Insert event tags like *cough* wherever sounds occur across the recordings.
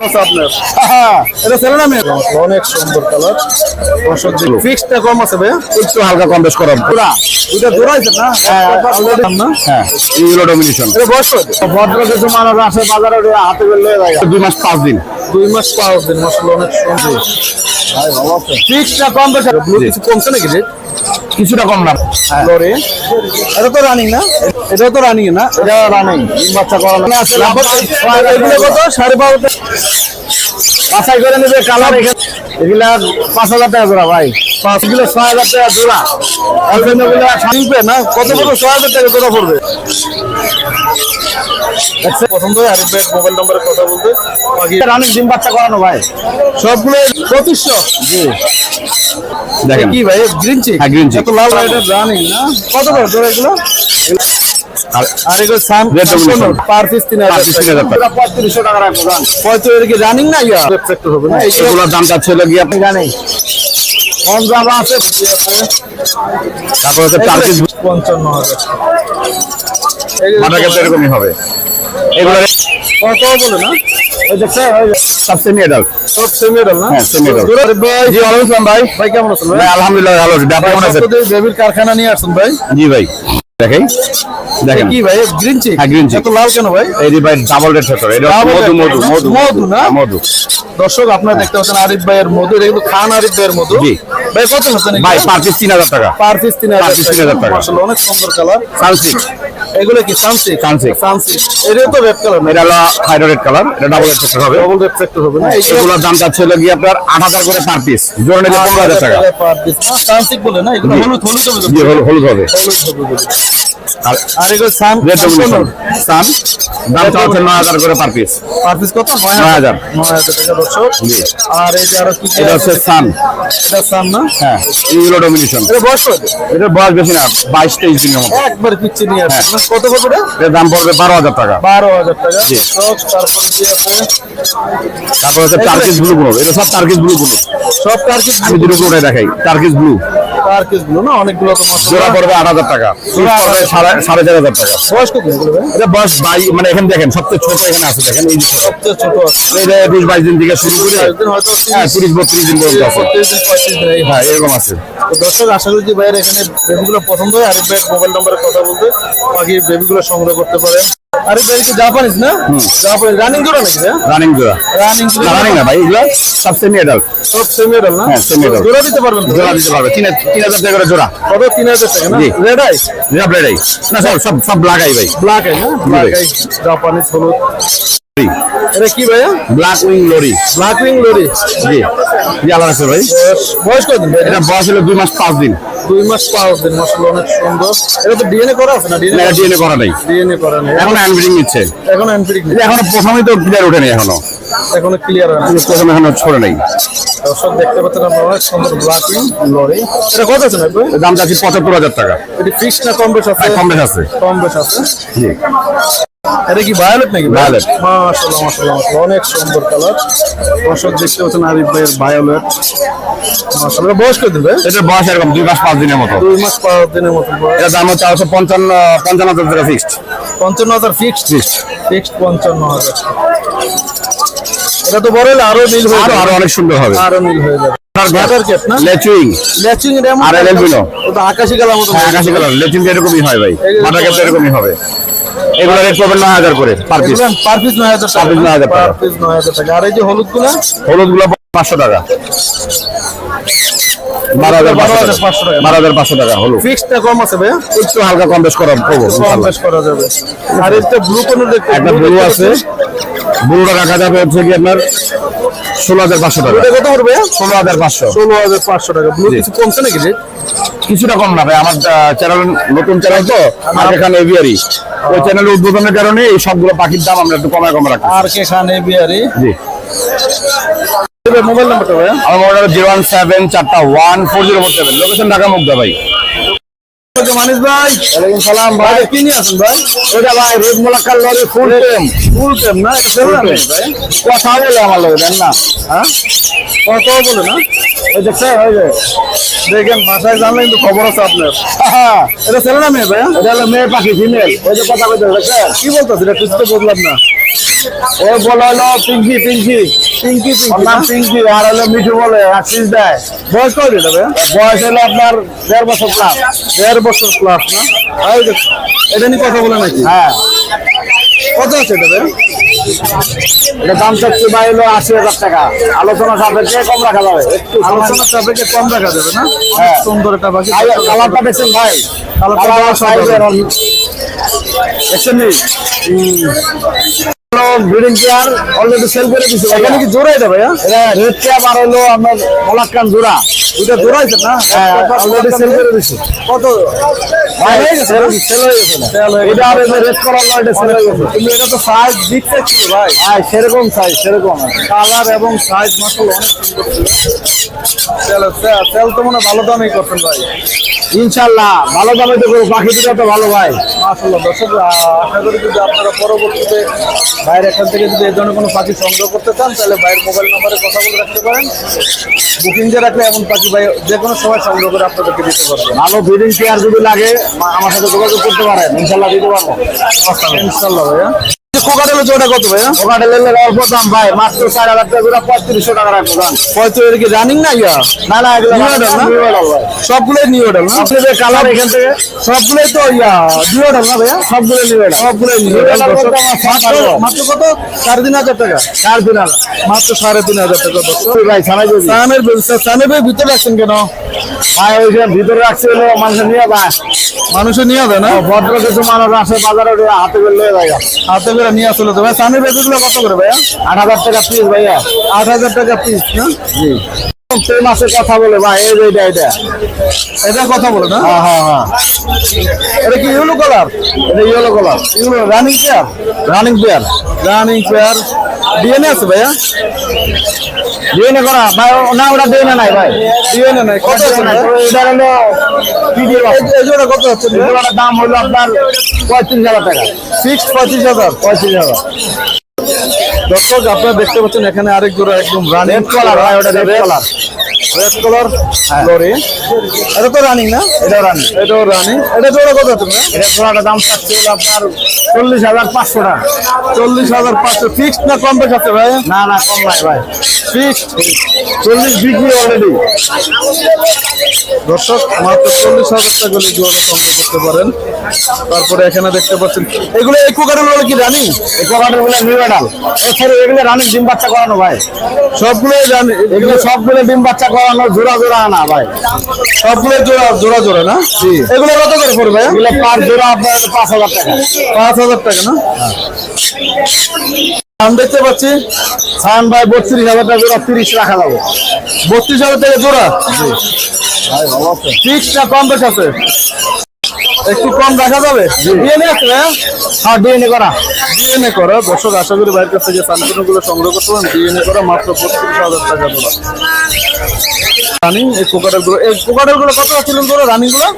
*laughs* অনেক সুন্দর কালার। ফিক্সটা কম আছে ভাইয়া? একটু হালকা কম বেশ না? হ্যাঁ। হ্যাঁ ইউরো ডমিনেশন এটা বয়স ভদ্র কিছু মানুষ আসে বাজারে হাতে বেরলে দুই মাস পাঁচ দিন। দুই মাস পাঁচ দিন মাসাল্লাহ অনেক সুন্দর। ফিক্সটা কম বেশি কমছে নাকি রে কিছুটা কম না। লরি এটা তো রানিং না? এটা তো রানিং না? এটা রানিং বাচ্চা করানো। আছে এগুলো কত? সাড়ে বারোটা বাছাই করে নেবে কালার এগুলা পাঁচ হাজার টাকা জোড়া ভাই। পাঁচ কিলো ছয় হাজার টাকা জোড়া। গুলো কিনবে না? কত কত? ছয় হাজার টাকা জোড়া পড়বে। পছন্দ হয়? আরিফ ভাইয়ের মোবাইল নম্বরে কথা বলতে। বাকি ডিম বাচ্চা করানো ভাই। সবগুলো পঁচিশশো জি। দেখেন। কি ভাই গ্রিন চিক হ্যাঁ, green chick। লাল এটা রানিং না? কত করে জোড়া এগুলো? আর- এগুলো সান পার পিস তিন হাজার পিস তিন হাজার পঁয়ত্রিশশো টাকা রাখব পঁয়ত্রিশ রানিং না ইয়া? হবে না। এগুলোর দামটা ছিল গিয়ে আপনি জানেন আছে? তারপর হচ্ছে পঞ্চান্ন হাজার। মাথা এরকমই হবে। এগুলো কত বলে না? আলহামদুলিল্লাহ ভালো কারখানা নিয়ে আসুন ভাই। জি ভাই। দেখাই। দেখেন। কি ভাই? গ্রিন চিক হ্যাঁ, গ্রিন। এত লাল কেন ভাই? এই যে ভাই ডাবল রেড ফ্যাক্টর এটা মধু মধু মধু মধু না? মধু। দর্শক আপনারা দেখতে পাচ্ছেন আরিফ ভাইয়ের মধু এটা কিন্তু খান আরিফ ভাইয়ের মধু। জি। ভাই কত হচ্ছে ভাই পার পিস তিন হাজার টাকা। পার পিস তিন Per হাজার piece 3000 টাকা। মাশাআল্লাহ অনেক সুন্দর কালার সানসিক এগুলো কি সানসি সানসি সানসি এটা তো রেড কালার এটা হলো থাইরয়েড কালার এটা ডাবল রেড হবে। ডাবল রেড হবে না? এইগুলো এগুলোর দামটা ছিল গিয়ে আপনার আট হাজার করে পার পিস জোরে পনেরো হাজার টাকা। পার পিস সানসি বলে না এগুলো হলুদ হলুদ হবে জি হলুদ হবে। হলুদ হবে। আর এগুলো সান রেড ডমিনেশন সান? দামটা হচ্ছে নয় হাজার করে পার পিস পার পিস কত? নয় নয় হাজার। নয় হাজার টাকা দর্শক। জি। আর এই যে আরও কি কি এটা হচ্ছে সান। এটা সান না? হ্যাঁ ইউরো ডমিনেশন এটা বয়স কত? এটার বয়স বেশি না বাইশ তেইশ দিনের মতো। একবার পিচ্ছে নিয়ে আসছে। হ্যাঁ। কত কত রে এর দাম পড়বে বারো হাজার টাকা। বারো হাজার টাকা। জি। সব তারপরে কি আছে? তারপর হচ্ছে টার্কিস ব্লু গুলো এটা সব টার্কিস ব্লু গুলো সব টার্গেট আমি দুটো করে দেখাই। টার্কিস ব্লু টার্গেটগুলো না? অনেকগুলো তো জোড়া পড়বে আট হাজার টাকা। জোড়া পড়বে সাড়ে চার হাজার টাকা। বয়স কত এটা বয়স বাই মানে এখানে দেখেন সবচেয়ে ছোট এখানে আছে দেখেন এই সবচেয়ে ছোট এই বিশ বাইশ দিন থেকে শুরু করে হ্যাঁ তিরিশ বত্রিশ দিন পর্যন্ত আছে। হ্যাঁ এরকম আছে। দর্শক আশা করি যে ভাইয়ের এখানে বেবিগুলো পছন্দ হয়। আরেক ভাইয়ের মোবাইল নম্বরে কথা বলতে বাকি বেবিগুলো সংগ্রহ করতে পারেন। আরিফ ভাই কি জাপানিজ না? জাপানিজ রানিং জোড়া নাকি রানিং জোড়া। রানিং জোড়া। রানিং না ভাই এগুলো সব সেমি এডাল্ট সব সেমি এডাল না? হ্যাঁ, সেমি adult। জোড়া দিতে পারবেন? জোড়া দিতে পারবে। তিন তিন হাজার টাকা করে জোড়া। কত? তিন হাজার টাকা না? রেড আই যেটা আই না সব সব সব আই ভাই। ব্ল্যাক আই না? ব্ল্যাক আই জাপানিজ হলুদ। এটা কি ভাইয়া? Black wing lory black wing lory জি। জি আলাদা আছে ভাই? বয়স কত এটা বয়স হলো দুই মাস পাঁচ দিন। দুই মাস পাঁচ দিন মশলা অনেক সুন্দর। এটা তো ডিএনএ করা আছে না? না ডিএনএ ডিএনএ করা নাই। ডিএনএ করা নেই। এখন হ্যান্ডব্রিডিং নিচ্ছে। এখন এটা এখনও প্রথমেই তো ক্লিয়ার ওঠেনি এখনও। এখনও ক্লিয়ার হয় না। প্রথম এখনও ছড়ে নাই। দর্শক দেখতে পাচ্ছেন অনেক সুন্দর ব্ল্যাক উইং লরি এটা কত আছে এর দামটা আছে পঁচাত্তর হাজার টাকা। এটি ফিক্স না কম বেশ আছে? হ্যাঁ, কম বেশ আছে। কম বেশ আছে। জি। এটা কি ভায়োলেট নাকি Violet। মাশাআল্লাহ মাশাআল্লাহ অনেক সুন্দর কালার দর্শক দেখতে পাচ্ছেন আরিফ ভাইয়ের ভায়োলেট মাশাআল্লাহ বয়স কত দিন এটার বয়স এরকম দুই মাস পাঁচ দিনের মতো। দুই মাস পাঁচ দিনের মতো এটার দাম হচ্ছে পঞ্চান্ন পঞ্চান্ন হাজার টাকা ফিক্সড পঞ্চান্ন হাজার ফিক্সড ফিক্সড ফিক্সড পঞ্চান্ন হাজার। এটা তো বড় হলে আরও নীল হয়ে আরও অনেক সুন্দর হবে। আরও নীল হয়ে যাবে। আকাশি কালার মতো হ্যাঁ আকাশি কালার। লেচুইং এরকমই হয় ভাই। এরকমই হবে। এগুলো রেট পাবেন নয় হাজার করে পার পিস পার পিস নয় হাজার টাকা। পিস নয় 9,000 টাকা। পার পিস নয় হাজার টাকা। আর এই যে হলুদগুলা হলুদগুলা পাঁচশো টাকা। বারো হাজার পাঁচশো টাকা। 12,500 টাকা। বারো হাজার পাঁচশো টাকা হলুদ। ফিক্সডটা কম আছে ভাইয়া? একটু হালকা কম বেশ করা কম। বেশ করা যাবে। আর এটা ব্লু কোন একটা ব্লু আছে। ব্লুটা রাখা যাবে হচ্ছে কি আপনার ষোলো হাজার পাঁচশো টাকা। কত পড়বে ষোলো হাজার পাঁচশো। ষোলো হাজার পাঁচশো টাকা। ব্লু কিছু কমছে নাকি রে? কিছুটা কম না ভাই আমার চ্যানেল নতুন চ্যানেল তো আর এখানে এভিয়ারি ওই চ্যানেলের উদ্বোধনের কারণে এই সবগুলো পাখির দাম আমরা একটু কমায় কমে রাখি আর কে খান এ বিয়ারি জি মোবাইল নাম্বারটা ভাইয়া। আমার mobile number zero one seven চারটা one four zero four seven location Dhaka Mugda ভাই। মানিস ভাই? ওয়ালাইকুম সালাম ভাই। কি নিয়ে আসেন ভাই? ওইটা ভাই রোদ মোলাক্কার লরি ফুল টেম ফুল টেম না? এটা সেল না Full ভাই কথা বলে আমার দেন না? হ্যাঁ? কত বলে না? ওই দেখছে ওই যে। দেখেন বাসায় জানলে কিন্তু খবর আছে আপনার। *laughs* হ্যাঁ এটা ছেলে না মেয়ে ভাইয়া এটা হলো মেয়ে পাখি ফিমেল ওই যে কথা বলতে দেখছেন কি বলতেছে এটা কিছু তো না। ও বলে হলো পিঙ্কি পিঙ্কি। পিঙ্কি পিঙ্কি নাম পিঙ্কি আর হলো মিঠু বলে আশিস দেয়। বয়স কত ভাইয়া? বয়স হলো আপনার দেড় বছর প্লাস দেড় বছর প্লাস না? এটা নিয়ে কথা বলে নাকি? হ্যাঁ। কত আছে এটা এটা দাম চাচ্ছি ভাই হলো আশি হাজার টাকা। আলোচনা সাপেক্ষে কম রাখা যাবে। একটু আলোচনা সাপেক্ষে কম রাখা যাবে না? হ্যাঁ। সুন্দর একটা পাখি কালারটা দেখছেন ভাই? কালারটা। দেখছেন নি? ব্রিডিং অলরেডি সেল করে দিছে? এখানে কি এটা রেড ক্যাপ আর হলো আপনার মোলাক্কান জোড়া। দুইটা জোড়া আছে না? হ্যাঁ অলরেডি সেল করে দিছে। কত? হয়ে হয়ে হয়ে হ্যাঁ সেরকম সাইজ সেরকম। কালার এবং সাইজ মাসাল অনেক সুন্দর তেল তো মনে ভালো দামই করছেন ভাই। ইনশাল্লাহ ভালো দামে তো করব পাখি দুটো তো ভালো ভাই। মাসাল্লাহ দর্শক আশা করি যদি আপনারা পরবর্তীতে বাইরের এখান থেকে যদি এই ধরনের কোনো পাখি সংগ্রহ করতে চান তাহলে বাইরের মোবাইল নাম্বারে কথা বলে রাখতে পারেন। বুকিং দিয়ে রাখলে এমন পাখি ভাই যে কোনো সময় সংগ্রহ করে আপনাদেরকে দিতে পারবেন ভালো ব্রিডিং চেয়ার যদি লাগে আমার সাথে যোগাযোগ করতে পারেন। ইনশাল্লাহ দিতে পারব। ইনশাল্লাহ ভাইয়া। কোকাটেলের জোড়া কত ভাইয়া ওখানে লেলে অল্প দাম ভাই মাত্র চার হাজার টাকা করে পঁয়ত্রিশশো টাকা রাখব দাম। পঁয়ত্রিশ কি রানিং না ইয়া? না না এগুলো New model না? new model ভাই। সবগুলোই নিউ মডেল না? আপনি যে কালার এখান থেকে। সবগুলোই তো ইয়া নিউ মডেল না ভাইয়া সবগুলো নিবেন সবগুলোই নিউ New মডেল model বলতে আমার মাত্র সাত মাত্র কত? সাড়ে তিন হাজার টাকা। চার দিন আগে মাত্র সাড়ে তিন হাজার টাকা দর্শক। ভাই ছাড়াই সানের সানের ভিতরে রাখছেন কেন? ভাই ওইখানে ভিতরে রাখছে হলো মানুষ নিয়ে যায় মানুষে নিয়ে যায় না? ভদ্র কিছু মানুষ আসে বাজারে হাতে করে যায়। হাতে করে নিয়ে আসলে তো ভাই সানের বেবিগুলো কত করে ভাইয়া? আট হাজার টাকা পিস ভাইয়া। আট হাজার টাকা পিস না? জি। সেই মাসে কথা বলে ভাই এই যে এটা এটা। এটা কথা বলে না? হ্যাঁ হ্যাঁ হ্যাঁ। এটা কি ইউলো কালার এটা yellow colour yellow running pair running pair running pair DNA আছে ভাইয়া? ডিএনএ করা? ভাই ও- না ওটা ডিএনএ নাই ভাই। ডিএনএ নাই কত আছে ভাইয়া? এটা হলো পিডিএফ এই- এই জোড়া কত হচ্ছে দাম হলো আপনার পঁয়ত্রিশ হাজার টাকা। ফিক্সড পঁয়ত্রিশ হাজার। পঁয়ত্রিশ হাজার। দর্শক আপনারা দেখতে পাচ্ছেন এখানে আরেক জোড়া একদম রানিং কালার হয় ওটা red colour red colour lory এটা তো রানিং না? এটা রানিং এটাও রানিং এটা জোড়া কত ভাইয়া এটা পুরাটা দাম থাকছে আপনার চল্লিশ হাজার পাঁচশো টাকা। চল্লিশ হাজার পাঁচশো। ফিক্সড না কম বেশ আছে ভাই? না না কম নাই ভাই। ফিক্সড চল্লিশ বিক্রি অলরেডি দর্শক মাত্র চল্লিশ হাজার টাকা হলে জোড়া সংগ্রহ করতে পারেন তারপরে এখানে দেখতে পাচ্ছেন এগুলো এই কুকারের হলো কি রানিং এই কোকাটেরগুলো নিউ মেডাল এছাড়া এগুলো রানিং ডিম বাচ্চা করানো ভাই। সবগুলোই রানিং এগুলো সবগুলো ডিম বাচ্চা করানো জোড়া জোড়া আনা ভাই। সবগুলো জোড়া জোড়া জোড়া না। এগুলো কত করে পড়বে? এগুলো পার জোড়া আপনার পাঁচ হাজার টাকা। পাঁচ হাজার টাকা না? দাম দেখতে পাচ্ছি? সায়ন ভাই বত্রিশ হাজার টাকা জোড়া তিরিশ রাখা যাবে। বত্রিশ হাজার টাকা জোড়া? ভালো না কম বেশ আছে? একটু কম রাখা যাবে? ডিএনএ আছে হ্যাঁ ডিএনএ করা। ডিএনএ করা। দর্শক আশা করি বাইরের কাছ থেকে সানকুনো সংগ্রহ করতে পারেন ডিএনএ করা মাত্র বত্রিশ হাজার টাকা দেওয়া রানিং এই কোকারেলগুলো এই কোকারেলগুলো কত ছিলেন ধরো রানিংগুলো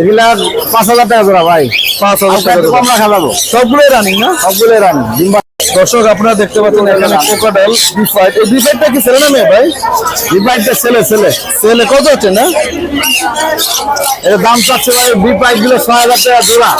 এগুলা পাঁচ হাজার টাকা জোড়া ভাই। পাঁচ হাজার টাকা কম রাখা যাব। সবগুলোই রানিং না? সবগুলোই রানিং দর্শক আপনারা দেখতে পাচ্ছেন এখানে কোকাডাল বিফাইট এই বিফাইটটা কি ছেলে না মেয়ে ভাই? বিপাইটটা ছেলে ছেলে। ছেলে কত হচ্ছে না? এর দাম চাচ্ছে ভাই বিপাইটগুলো ছয় হাজার টাকা জোড়া।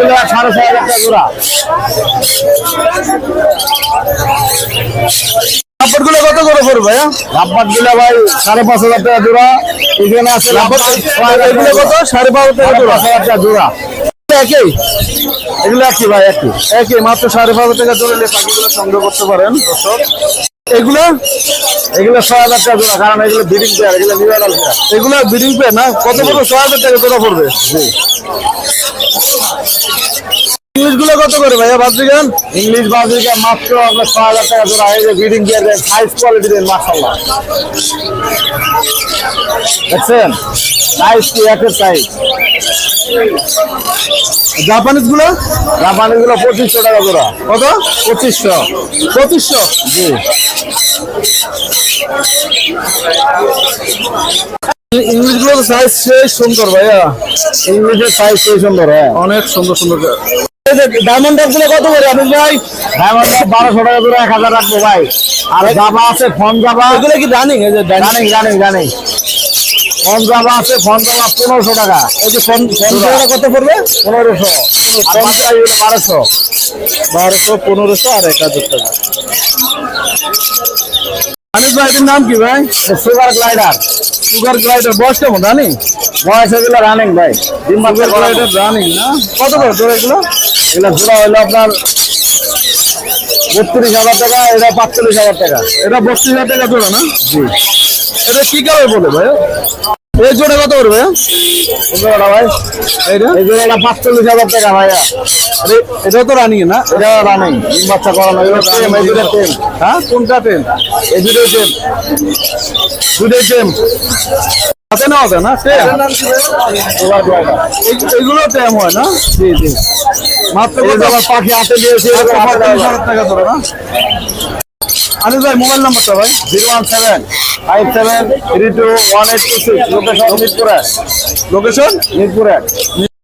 গুলো সাড়ে ছয় হাজার টাকা জোড়া। গুলো কত করে পড়বে ভাইয়া? রাব্বাটগুলো ভাই সাড়ে পাঁচ হাজার টাকা জোড়া। এখানে আছে রাব্বাট এগুলো কত? সাড়ে টাকা জোড়া। পাঁচ হাজার টাকা জোড়া। একই? এগুলো একই ভাই, একই। একই, মাত্র সাড়ে বারো টাকা জোরে পাখিগুলো সংগ্রহ করতে পারেন। এগুলো? এগুলো ছয় হাজার টাকা জোড়া, কারণ এগুলো ব্রিডিং পেয়ার এগুলো নিউ অ্যাডাল পেয়ার এগুলো ব্রিডিং পেয়ার না? কত কত ছয় হাজার টাকা জোড়া পড়বে? ইংলিশগুলো কত করে ভাইয়া ভাবছিলেন ইংলিশ বাজিকা মাত্র আপনার ছয় হাজার টাকা জোড়া এই যে বিডিং পেয়ার সাইজ কোয়ালিটি দেন মাসাল্লাহ দেখছেন? সাইজ কি একের সাইজ জাপানিজগুলো জাপানি গুলো পঁচিশশো টাকা জোড়া। কত? পঁচিশশো। পঁচিশশো? জি। ইংলিশগুলো সাইজ সেই সুন্দর ভাইয়া। ইংলিশের সাইজ সেই সুন্দর হ্যাঁ। অনেক সুন্দর সুন্দর। ডায়মন্ড কত করে আপনি ভাই? ডায়মন্ড বারোশো টাকা জোড়া এক হাজার রাখব ভাই। আর জাবা আছে ফোন জাবা এগুলো কি রানিং এই যে ফোন আছে ফোন পনেরোশো টাকা। এই যে ফোন ফোন জোড়া কত পড়বে? পনেরোশো। বারোশো। বারোশো পনেরোশো আর এক হাজার টাকা। আনিস ভাই এটির নাম কি ভাই? Sugar glider. Sugar glider. বয়স কেমন রানিং বয়স এগুলো রানিং ভাই। সুগার গ্লাইডার রানিং না? কত করে তোর এগুলো? এগুলো জোড়া হলো আপনার বত্রিশ হাজার টাকা এটা পাঁচচল্লিশ হাজার টাকা। এটা বত্রিশ হাজার টাকা জোড়া না? জি। এটা কি কালার বলে ভাই? এই জোড়া কত করে ভাই এই জোড়াটা ভাই। এইটা? এই জোড়াটা পাঁচচল্লিশ হাজার টাকা ভাইয়া আরে এটা তো রানিং না? এটা রানিং ডিম বাচ্চা করানো টেম এই দুটো টেম হ্যাঁ? কোনটা টেন এই দুটো টেম দুটোই টেম হাতে নেওয়া যায় না? টেম এগুলো টেম হয় না? জি জি। মাত্র পাখি হাতে দিয়েছে মাত্র পঁয়তাল্লিশ হাজার টাকা ধরে না? আনিস ভাই মোবাইল নাম্বারটা ভাই? Zero one seven five seven three two one eight two six. Location মিরপুরে লোকেশন মিরপুরে